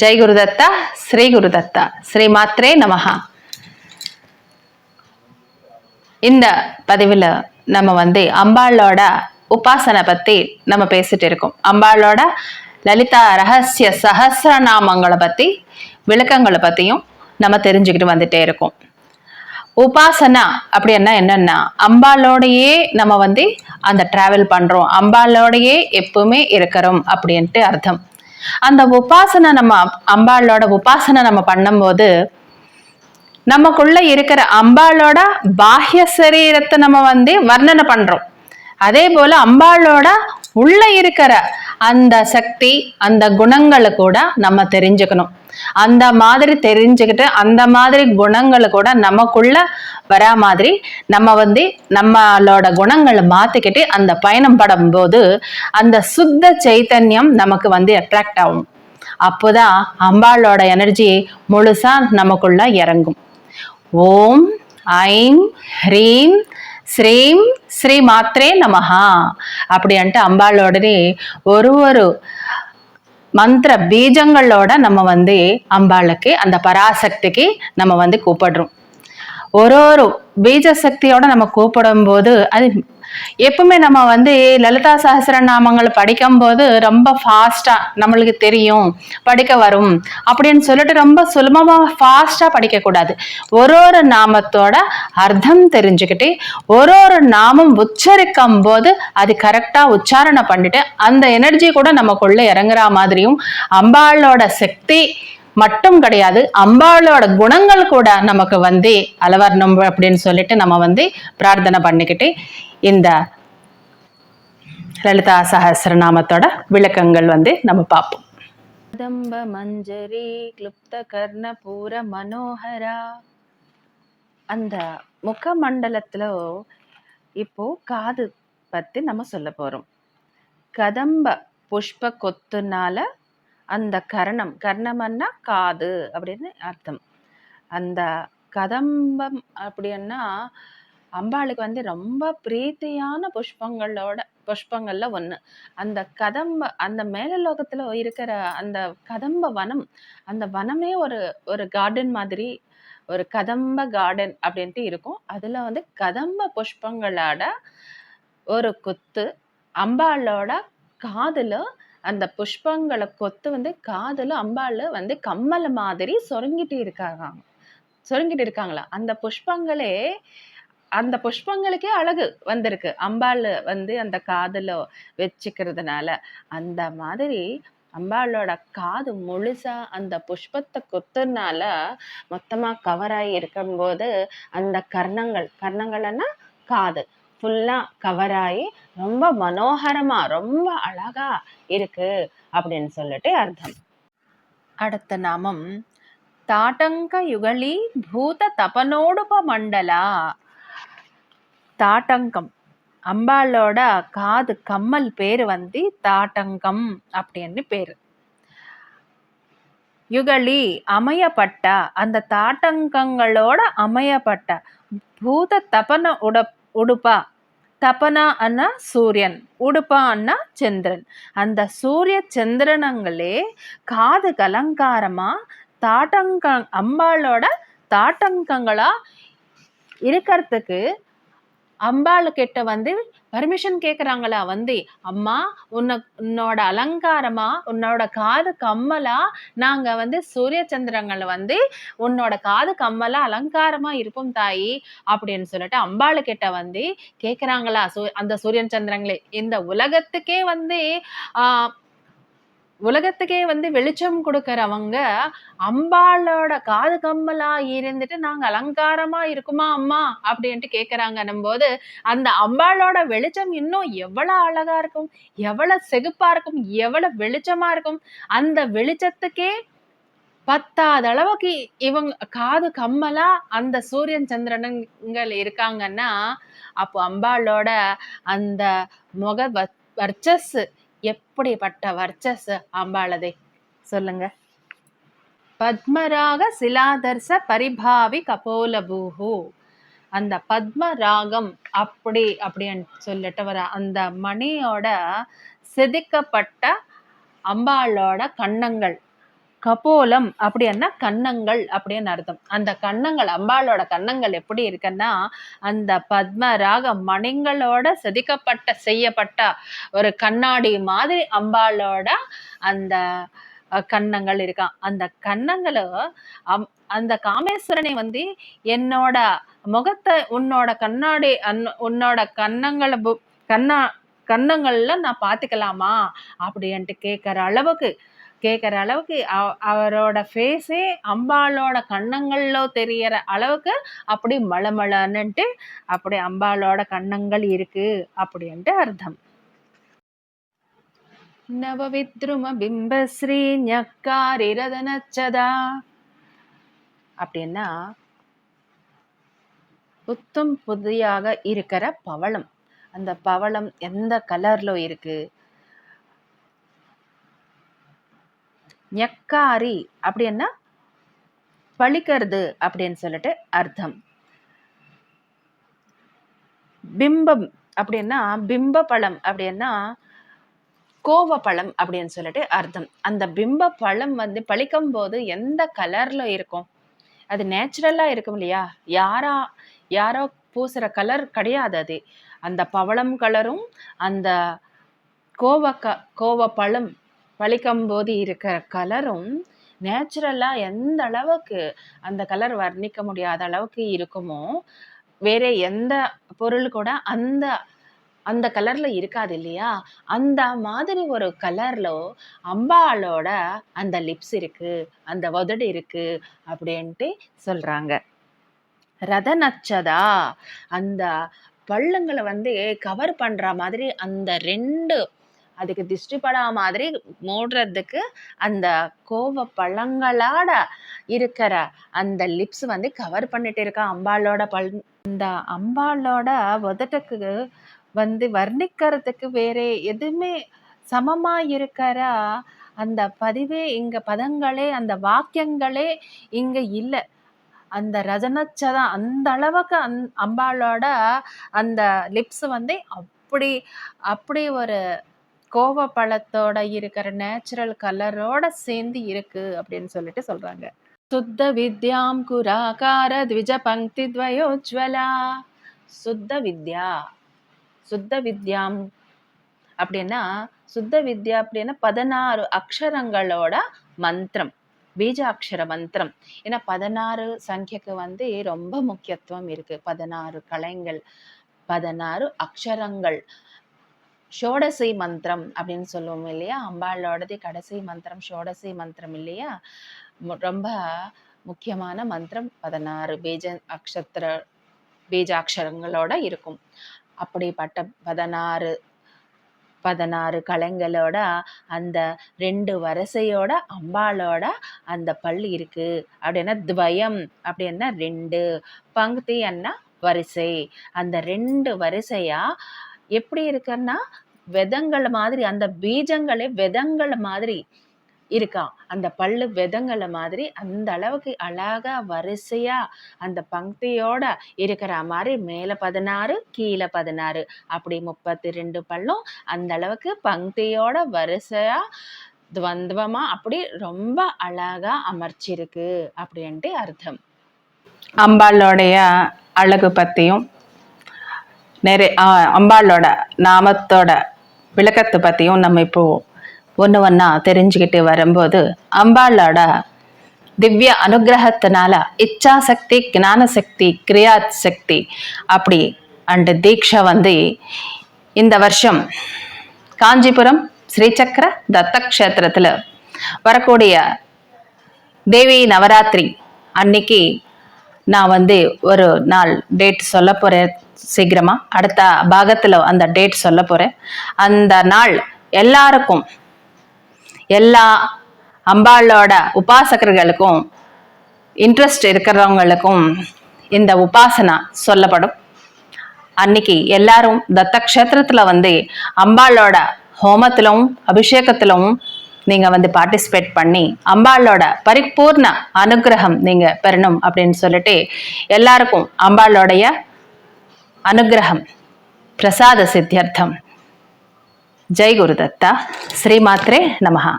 ஜெய் குருதத்தா ஸ்ரீ குருதத்தா ஸ்ரீ மாத்ரே நமஹா. இந்த பதிவில் நம்ம வந்து அம்பாளோட உபாசனை பற்றி நம்ம பேசிட்டு இருக்கோம். அம்பாளோட லலிதா ரகசிய சஹசிரநாமங்களை பற்றி விளக்கங்களை பற்றியும் நம்ம தெரிஞ்சுக்கிட்டு வந்துட்டே இருக்கோம். உபாசனா அப்படின்னா என்னன்னா அம்பாலோடையே நம்ம வந்து அந்த டிராவல் பண்றோம். அம்பாலோடையே எப்பவுமே இருக்கிறோம் அப்படின்ட்டு அர்த்தம். அந்த உபாசனை நம்ம அம்பாளோட உபாசனை நம்ம பண்ணும்போது நமக்குள்ள இருக்கிற அம்பாளோட பாஹ்ய சரீரத்தை நம்ம வந்து வர்ணனை பண்றோம். அதே போல அம்பாளோட உள்ள இருக்கிற அந்த சக்தி அந்த குணங்களை கூட நம்ம தெரிஞ்சுக்கணும். அந்த மாதிரி தெரிஞ்சுக்கிட்டு அந்த மாதிரி குணங்களை கூட நமக்குள்ள வரா மாதிரி நம்ம வந்து நம்மளோட குணங்களை மாத்திக்கிட்டு அந்த பயணம் படும்போது அந்த சுத்த சைத்தன்யம் நமக்கு வந்து அட்ராக்ட் ஆகும். அப்போதான் அம்பாளோட எனர்ஜி முழுசா நமக்குள்ள இறங்கும். ஓம் ஐம் ஹ்ரீம் ஸ்ரீம் ஸ்ரீ மாத்ரே நமஹா அப்படின்ட்டு அம்பாளோடனே ஒரு ஒரு மந்திர பீஜங்களோட நம்ம வந்து அம்பாளுக்கு அந்த பராசக்திக்கு நம்ம வந்து கூப்பிடுறோம் ஒரு ஒரு பீஜ சக்தியோட நம்ம கூப்பிடும் போது அது எப்பவுமே நம்ம வந்து லலிதா சஹசிரநாமங்கள் படிக்கும்போது ரொம்ப ஃபாஸ்டா நம்மளுக்கு தெரியும் படிக்க வரும் அப்படின்னு சொல்லிட்டு ரொம்ப சுலபமா ஃபாஸ்டா படிக்க கூடாது. ஒரு ஒரு நாமத்தோட அர்த்தம் தெரிஞ்சுக்கிட்டு ஒரு ஒரு நாமம் உச்சரிக்கும் போது அது கரெக்டா உச்சாரணை பண்ணிட்டு அந்த எனர்ஜி கூட நமக்குள்ள இறங்குற மாதிரியும் அம்பாளோட சக்தி மட்டும் கிடையாது அம்பாளோட குணங்கள் கூட நமக்கு வந்து அளவரணும் அப்படின்னு சொல்லிட்டு நம்ம வந்து பிரார்த்தனை பண்ணிக்கிட்டு இந்த லலிதா சஹசிரநாமத்தோட விளக்கங்கள் வந்து நம்ம பார்ப்போம். கதம்ப மஞ்சரி கிளுப்த கர்ணபூர மனோகரா. அந்த முகமண்டலத்துல இப்போ காது பத்தி நம்ம சொல்ல போறோம். கதம்ப புஷ்ப கொத்துனால அந்த கரணம் கர்ணமன்னா காது அப்படின்னு அர்த்தம். அந்த கதம்பம் அப்படின்னா அம்பாளுக்கு வந்து ரொம்ப பிரீத்தியான புஷ்பங்களோட புஷ்பங்கள்ல ஒண்ணு. அந்த கதம்ப அந்த மேலலோகத்துல இருக்கிற அந்த கதம்ப வனம் அந்த வனமே ஒரு ஒரு கார்டன் மாதிரி ஒரு கதம்ப கார்டன் அப்படின்ட்டு இருக்கும். அதுல வந்து கதம்ப புஷ்பங்களோட ஒரு கொத்து அம்பாளோட காதுல அந்த புஷ்பங்களை கொத்து வந்து காதில் அம்பாளு வந்து கம்மல மாதிரி சொருங்கிட்டு இருக்காங்க சொருங்கிட்டு இருக்காங்களா அந்த புஷ்பங்களே அந்த புஷ்பங்களுக்கே அழகு வந்திருக்கு. அம்பாள் வந்து அந்த காதில் வச்சுக்கிறதுனால. அந்த மாதிரி அம்பாளோட காது முழுசா அந்த புஷ்பத்தை கொத்துனால மொத்தமா கவர் ஆகி இருக்கும்போது அந்த கர்ணங்கள் கர்ணங்கள்னா காது. ஃபுல்லாக கவர் ஆகி ரொம்ப மனோகரமாக ரொம்ப அழகா இருக்கு அப்படின்னு சொல்லிட்டு அர்த்தம். அடுத்த நாமம் தாட்டங்க யுகலி பூத தபனோடுப மண்டலா? தாட்டங்கம் அம்பாளோட காது கம்மல் பேர் வந்து தாட்டங்கம் அப்படின்னு பேர். யுகலி அமையப்பட்ட அந்த தாட்டங்கங்களோட அமையப்பட்ட பூத தபன உட உடுப்பா தபனா அண்ணா சூரியன். உடுப்பா அண்ணா சந்திரன். அந்த சூரிய சந்திரனங்களே காது கலங்காரமா தாட்டங்க அம்பாளோட தாட்டங்கங்களா இருக்கிறதுக்கு அம்பாள் கிட்ட வந்து பர்மிஷன் கேட்குறாங்களா வந்து அம்மா உன்னை உன்னோட அலங்காரமா உன்னோட காது கம்மலா நாங்கள் வந்து சூரிய சந்திரங்களை வந்து உன்னோட காது கம்மலா அலங்காரமா இருப்போம் தாயி அப்படின்னு சொல்லிட்டு அம்பாள் கிட்ட வந்து கேட்குறாங்களா சூ அந்த சூரியன் சந்திரங்களே இந்த உலகத்துக்கே வந்து ஆஹ் உலகத்துக்கே வந்து வெளிச்சம் கொடுக்கறவங்க அம்பாளோட காது கம்மலா இருந்துட்டு நாங்க அலங்காரமா இருக்குமா அம்மா அப்படின்ட்டு கேக்குறாங்கன்னும் போது அந்த அம்பாளோட வெளிச்சம் இன்னும் எவ்வளவு அழகா இருக்கும் எவ்வளவு செகுப்பா இருக்கும் எவ்வளவு வெளிச்சமா இருக்கும். அந்த வெளிச்சத்துக்கே பத்தாத அளவுக்கு இவங்க காது கம்மலா அந்த சூரியன் சந்திரனுங்கள் இருக்காங்கன்னா அப்போ அம்பாளோட அந்த முக வர்ச்சஸ் எப்படிப்பட்ட வர்ச்சஸ் அம்பாளதே? சொல்லுங்க. பத்மராக சிலாதர்ச பரிபாவி கபோலபூஹு. அந்த பத்மராகம் அப்படி அப்படின்னு சொல்லிட்டு வர அந்த மணியோட செதுக்கப்பட்ட அம்பாளோட கண்ணங்கள் கபோலம் அப்படின்னா கன்னங்கள் அப்படின்னு அர்த்தம். அந்த கன்னங்கள் அம்பாளோட கன்னங்கள் எப்படி இருக்குன்னா அந்த பத்மராக மணிங்களோட செதுக்கப்பட்ட செய்யப்பட்ட ஒரு கண்ணாடி மாதிரி அம்பாளோட அந்த கன்னங்கள் இருக்கான் அந்த கன்னங்களை அம் அந்த காமேஸ்வரனை வந்து என்னோட முகத்தை உன்னோட கண்ணாடி அன்- உன்னோட கன்னங்களை பு- கண்ணா கன்னங்கள்ல நான் பார்த்துக்கலாமா? அப்படின்ட்டு கேட்குற அளவுக்கு கேட்குற அளவுக்கு அவ- அவரோட ஃபேஸே அம்பாளோட கண்ணங்களில் தெரியற அளவுக்கு அப்படி மளமளன்னுட்டு அப்படி அம்பாளோட கண்ணங்கள் இருக்கு அப்படின்ட்டு அர்த்தம். நவவித்ரும பிம்பஸ்ரீ ஞக்காரி ரதனச்சதா அப்படின்னா புத்தம் புதியாக இருக்கிற பவளம். அந்த பவளம் எந்த கலர்ல இருக்கு? ஞக்காரி அப்படின்னா பழிக்கிறது அப்படின்னு சொல்லிட்டு அர்த்தம். பிம்பம் அப்படின்னா பிம்ப பழம் அப்படின்னா கோவப்பழம் அப்படின்னு சொல்லிட்டு அர்த்தம். அந்த பிம்ப பழம் வந்து பழிக்கும் போது எந்த கலர்ல இருக்கும்? அது நேச்சுரலா இருக்கும் இல்லையா? யாரா யாரோ பூசுற கலர் கிடையாது அது. அந்த பவளம் கலரும் அந்த கோவக்க கோவப்பழம் பழிக்கும் போது இருக்கிற கலரும் நேச்சுரலாக எந்த அளவுக்கு அந்த கலர் வர்ணிக்க முடியாத அளவுக்கு இருக்குமோ வேற எந்த பொருள் கூட அந்த அந்த கலர்ல இருக்காது இல்லையா? அந்த மாதிரி ஒரு கலர்ல அம்பாளோட அந்த லிப்ஸ் இருக்கு அந்த உதடு இருக்கு அப்படின்ட்டு சொல்றாங்க. ரத நச்சதா அந்த பள்ளங்களை வந்து கவர் பண்ற மாதிரி அந்த ரெண்டு அதுக்கு திஷ்டி படா மாதிரி மூடுறதுக்கு அந்த கோவ பழங்களாட இருக்கிற அந்த லிப்ஸ் வந்து கவர் பண்ணிட்டு இருக்கா அம்பாளோட பல் இந்த அம்பாளோட உதட்டுக்கு வந்து வர்ணிக்கிறதுக்கு வேற எதுவுமே சமமா இருக்கிற அந்த பதிவே இங்க பதங்களே அந்த வாக்கியங்களே இங்க இல்லை. அந்த ரஜனச்சதம் அந்த அளவுக்கு அந் அம்பாளோட அந்த லிப்ஸ் வந்து அப்படி அப்படி ஒரு கோவப்பழத்தோட இருக்கிற நேச்சுரல் கலரோட சேர்ந்து இருக்கு அப்படின்னு சொல்லிட்டு சொல்றாங்க. சுத்த வித்யாம் குராகார த்விஜ பங்கி துவயோஜ்வலா. சுத்த வித்யா சுத்த வித்யாம் அப்படின்னா சுத்த வித்யா அப்படின்னா பதினாறு அக்ஷரங்களோட மந்திரம் பீஜாட்சர மந்திரம். ஏன்னா பதினாறு சங்கியக்கு வந்து ரொம்ப முக்கியத்துவம் இருக்கு. பதினாறு கலைங்கள் பதினாறு அக்ஷரங்கள். ஷோடசை மந்திரம் அப்படின்னு சொல்லுவோம் இல்லையா? அம்பாளோடது கடைசி மந்திரம் ஷோடசை மந்திரம் இல்லையா? ரொம்ப முக்கியமான மந்திரம் பதினாறு. பேஜ அக்ஷத்திர பீஜாட்சரங்களோட இருக்கும். அப்படிப்பட்ட பதினாறு பதினாறு கலைங்களோட அந்த ரெண்டு வரிசையோட அம்பாளோட அந்த பல் இருக்கு. அப்படின்னா துவயம் அப்படின்னா ரெண்டு. பங்குத்தி அண்ணா வரிசை. அந்த ரெண்டு வரிசையா எப்படி இருக்குன்னா விதங்கள் மாதிரி அந்த பீஜங்களே விதங்கள் மாதிரி இருக்கா? அந்த பல்லு விதங்கள மாதிரி அந்த அளவுக்கு அழகா வரிசையா அந்த பங்கியோட இருக்கிற மாதிரி மேல பதினாறு கீழே பதினாறு. அப்படி முப்பத்தி ரெண்டு பல்லும் அந்த அளவுக்கு பங்கியோட வரிசையா துவந்துவமா அப்படி ரொம்ப அழகா அமர்ச்சிருக்கு அப்படின்ட்டு அர்த்தம். அம்பாளோடைய அழகு பத்தியும் நிறைய அம்பாளோட நாமத்தோட விளக்கத்தை பற்றியும் நம்ம இப்போ ஒன்று ஒன்றா தெரிஞ்சுக்கிட்டு வரும்போது அம்பாளோட திவ்ய அனுகிரகத்தினால இச்சாசக்தி ஞானசக்தி கிரியா சக்தி அப்படி அண்ட் தீக்ஷா வந்து இந்த வருஷம் காஞ்சிபுரம் ஸ்ரீசக்கர தத்தக்ஷேத்திரத்தில் வரக்கூடிய தேவி நவராத்திரி அன்னைக்கு நான் வந்து ஒரு நாள் டேட் சொல்ல போகிறேன் சீக்கிரமாக அடுத்த பாகத்தில் அந்த டேட் சொல்ல போகிறேன் அந்த நாள் எல்லாருக்கும் எல்லா அம்பாளோட உபாசகர்களுக்கும் இன்ட்ரெஸ்ட் இருக்கிறவங்களுக்கும் இந்த உபாசனா சொல்லப்படும். அன்னைக்கு எல்லாரும் தத்த க்ஷேத்திரத்துல வந்து அம்பாளோட ஹோமத்திலும் அபிஷேகத்திலும் நீங்க வந்து பார்ட்டிசிபேட் பண்ணி அம்பாளோட பரிபூர்ண அனுகிரகம் நீங்க பெறணும் அப்படின்னு சொல்லிட்டு எல்லாருக்கும் அம்பாளோடைய அனுகிரகம். பிரசாத சித்தியர்த்தம். ஜெய் குருதத்தா ஸ்ரீமாத்ரே நமஹா.